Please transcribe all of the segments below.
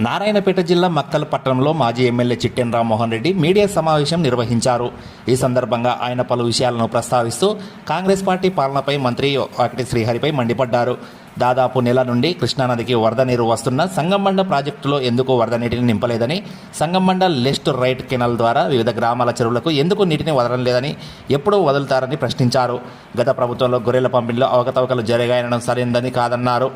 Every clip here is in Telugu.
నారాయణపేట జిల్లా మక్కల్ పట్టణంలో మాజీ ఎమ్మెల్యే చిట్టెన్ రామ్మోహన్ రెడ్డి మీడియా సమావేశం నిర్వహించారు. ఈ సందర్భంగా ఆయన పలు విషయాలను ప్రస్తావిస్తూ కాంగ్రెస్ పార్టీ పాలనపై మంత్రి వాకిటి శ్రీహరిపై మండిపడ్డారు. దాదాపు నెల నుండి కృష్ణానదికి వరద నీరు వస్తున్న సంగమండ ప్రాజెక్టులో ఎందుకు వరద నీటిని నింపలేదని సంగమండ లెఫ్ట్ రైట్ కెనాల్ ద్వారా వివిధ గ్రామాల చెరువులకు ఎందుకు నీటిని వదలడం లేదని ఎప్పుడూ వదులుతారని ప్రశ్నించారు. గత ప్రభుత్వంలో గొర్రెల పంపిణీలో అవకతవకలు జరిగాయనడం సరైందని కాదన్నారు.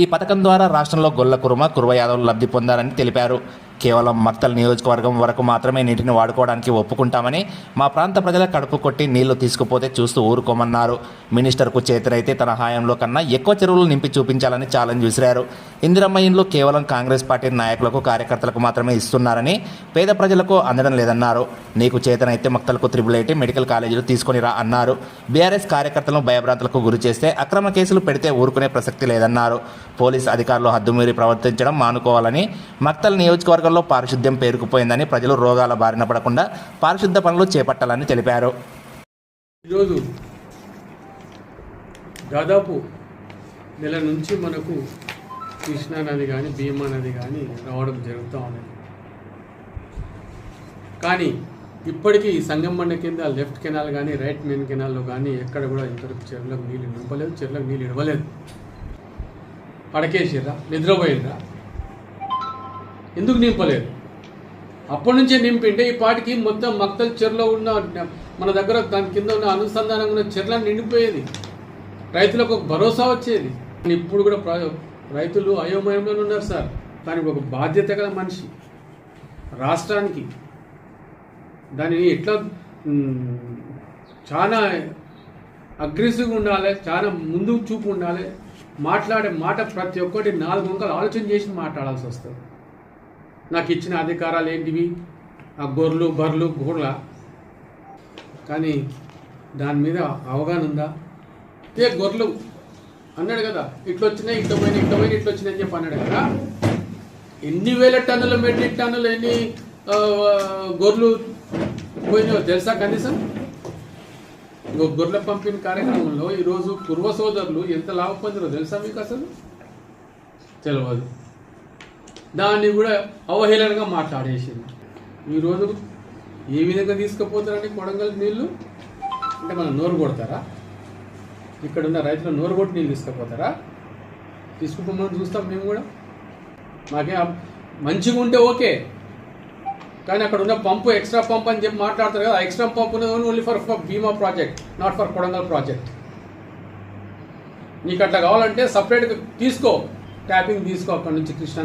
ఈ పథకం ద్వారా రాష్ట్రంలో గొల్ల కుర్మ కుర్వ యాదవులు లబ్ధి పొందారని తెలిపారు. కేవలం మక్తల్ నియోజకవర్గం వరకు మాత్రమే నీటిని వాడుకోవడానికి ఒప్పుకుంటామని మా ప్రాంత ప్రజల కడుపు కొట్టి నీళ్ళు తీసుకుపోతే చూస్తూ ఊరుకోమన్నారు. మినిస్టర్కు చేతనైతే తన హాయంలో కన్నా ఎక్కువ చెరువులు నింపి చూపించాలని ఛాలెంజ్ విసిరారు. ఇందిరమ్మ ఇండ్లు కేవలం కాంగ్రెస్ పార్టీ నాయకులకు కార్యకర్తలకు మాత్రమే ఇస్తున్నారని పేద ప్రజలకు అందడం లేదన్నారు. నీకు చేతనైతే మక్తలకు త్రిబుల్ ఐటీ మెడికల్ కాలేజీలు తీసుకొని రా అన్నారు. బీఆర్ఎస్ కార్యకర్తలను భయభ్రాంతులకు గురి చేస్తే అక్రమ కేసులు పెడితే ఊరుకునే ప్రసక్తి లేదన్నారు. పోలీస్ అధికారులు హద్దుమీరి ప్రవర్తించడం మానుకోవాలని మక్తల్ నియోజకవర్గంలో పారిశుద్ధ్యం పేరుకుపోయిందని ప్రజలు రోగాల బారిన పడకుండా పారిశుద్ధ పనులు చేపట్టాలని తెలిపారు. ఈరోజు దాదాపు నెల నుంచి మనకు కృష్ణా నది కానీ భీమా నది కానీ రావడం జరుగుతూ ఉన్నది కానీ ఇప్పటికీ ఈ కింద లెఫ్ట్ కెనాల్ కానీ రైట్ మెయిన్ కెనాల్లో కానీ ఎక్కడ కూడా ఇంతవరకు చెరువులకు నీళ్ళు నింపలేదు చెరువులకు నీళ్ళు ఇవ్వలేదు. పడకేసిర్రా నిద్రపోయిర్రా. ఎందుకు నింపలేదు? అప్పటి నుంచే నింపింటే ఈ పాటికి మొత్తం మక్తల్ చెరలో ఉన్న మన దగ్గర దాని కింద ఉన్న అనుసంధానం ఉన్న చెర్లను నిండిపోయేది. రైతులకు ఒక భరోసా వచ్చేది. కానీ ఇప్పుడు కూడా ప్ర- రైతులు అయోమయంలో ఉన్నారు సార్. దానికి ఒక బాధ్యత గల మనిషి. రాష్ట్రానికి. దానిని ఎట్లా చాలా అగ్రెసివ్గా ఉండాలి చాలా ముందుకు చూపు ఉండాలి. మాట్లాడే మాట ప్రతి ఒక్కటి నాలుగు వంకలు ఆలోచన చేసి మాట్లాడాల్సి వస్తుంది. నాకు ఇచ్చిన అధికారాలు ఏంటివి? ఆ గొర్రెలు బర్రెలు గోర్ల కానీ దాని మీద అవగాహన ఉందా? ఏ గొర్రెలు? అన్నాడు కదా ఇట్లా వచ్చినాయి ఇట్లా పోయినాయి ఇట్లా పోయినాయి ఇట్లా వచ్చినాయి అని చెప్పి అన్నాడు కదా. ఎన్ని వేల టన్నుల మెట్రిక్ టన్నులు ఎన్ని గొర్రెలు పోయినాయో తెలుసా కనీసం? గొర్రెల పంపిణీ కార్యక్రమంలో ఈరోజు పూర్వ సోదరులు ఎంత లాభ పొందారో తెలుసా మీకు అసలు? తెలియదు దాన్ని కూడా అవహేళనగా మాట్లాడేసింది. ఈరోజు ఏ విధంగా తీసుకుపోతారండి కొడంగల్ నీళ్ళు అంటే మనం నోరు కొడతారా? ఇక్కడ ఉన్న రైతులు నోరు కొట్టి నీళ్ళు తీసుకుపోతారా? తీసుకుపోమని చూస్తాం మేము కూడా. మాకే మంచిగా ఉంటే ఓకే. కానీ అక్కడ ఉన్న పంపు ఎక్స్ట్రా పంప్ అని చెప్పి మాట్లాడతారు కదా ఎక్స్ట్రా పంప్ ఉన్నది only for Bhima project not for Kodangal project. నీకు అట్లా కావాలంటే సపరేట్గా తీసుకో. ట్యాపింగ్ తీసుకో అక్కడ నుంచి కృష్ణా